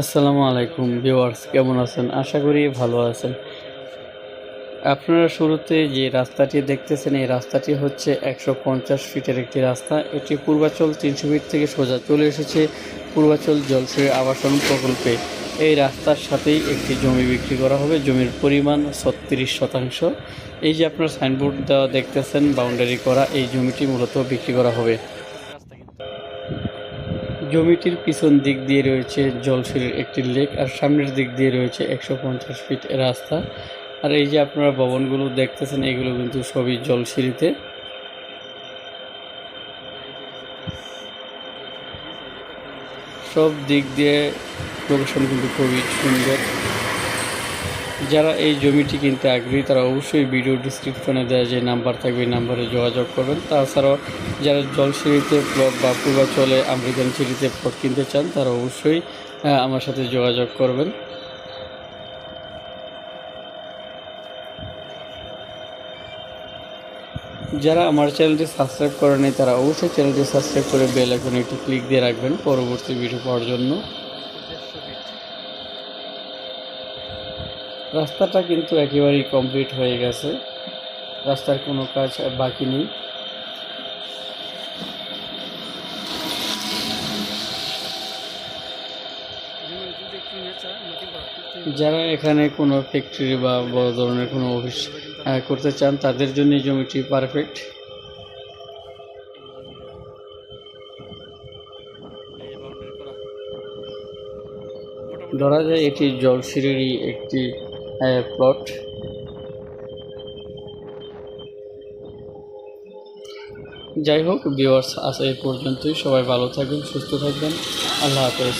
আসসালামু আলাইকুম ভিউয়ার্স, কেমন আছেন? আশা করি ভালো আছেন। আপনারা শুরুতে যে রাস্তাটি দেখতেছেন, এই রাস্তাটি হচ্ছে একশো পঞ্চাশ ফিটের একটি রাস্তা। এটি পূর্বাচল তিনশো ফিট থেকে সোজা চলে এসেছে পূর্বাচল জলসই আবাসন প্রকল্পে। এই রাস্তার সাথেই একটি জমি বিক্রি করা হবে। জমির পরিমাণ ছত্রিশ শতাংশ। এই যে আপনার সাইনবোর্ড দেওয়া দেখতেছেন, বাউন্ডারি করা, এই জমিটি মূলত বিক্রি করা হবে। জমিটির পিছন দিক দিয়ে রয়েছে জলসির একটি লেক আর সামনের দিক দিয়ে রয়েছে একশো পঞ্চাশ ফিট রাস্তা। আর এই যে আপনারা ভবনগুলো দেখতেছেন, এগুলো কিন্তু সবই জলসিঁড়িতে সব দিক দিয়ে লোকেশন কিন্তু খুবই সুন্দর। যারা এই জমিটি কিনতে আগ্রহী, তারা অবশ্যই ভিডিও ডিসক্রিপশনে দেওয়া যে নাম্বার থাকবে নাম্বারে যোগাযোগ করবেন। তাছাড়াও যারা জলসিঁড়িতে প্লট বা পূর্বাচলে আমেরিকান সিঁড়িতে প্লট কিনতে চান, তারা অবশ্যই আমার সাথে যোগাযোগ করবেন। যারা আমার চ্যানেলটি সাবস্ক্রাইব করেনি তারা অবশ্যই চ্যানেলটি সাবস্ক্রাইব করে বেল আইকনে একটি ক্লিক দিয়ে রাখবেন, পরবর্তী ভিডিও পাওয়ার জন্য। রাস্তাটা কিন্তু একেবারেই কমপ্লিট হয়ে গেছে। রাস্তার কোনো কাজ বাকি নেই। যারা এখানে কোনো ফ্যাক্টরি বা বড় ধরনের কোনো অফিস করতে চান, তাদের জন্য জমিটি পারফেক্ট ধরা যায় এটি জলসিঁড়িরই একটি প্লট যাই হোক ভিউয়ার্স আজ এই পর্যন্তই। সবাই ভালো থাকবেন সুস্থ থাকবেন। আল্লাহ হাফেজ।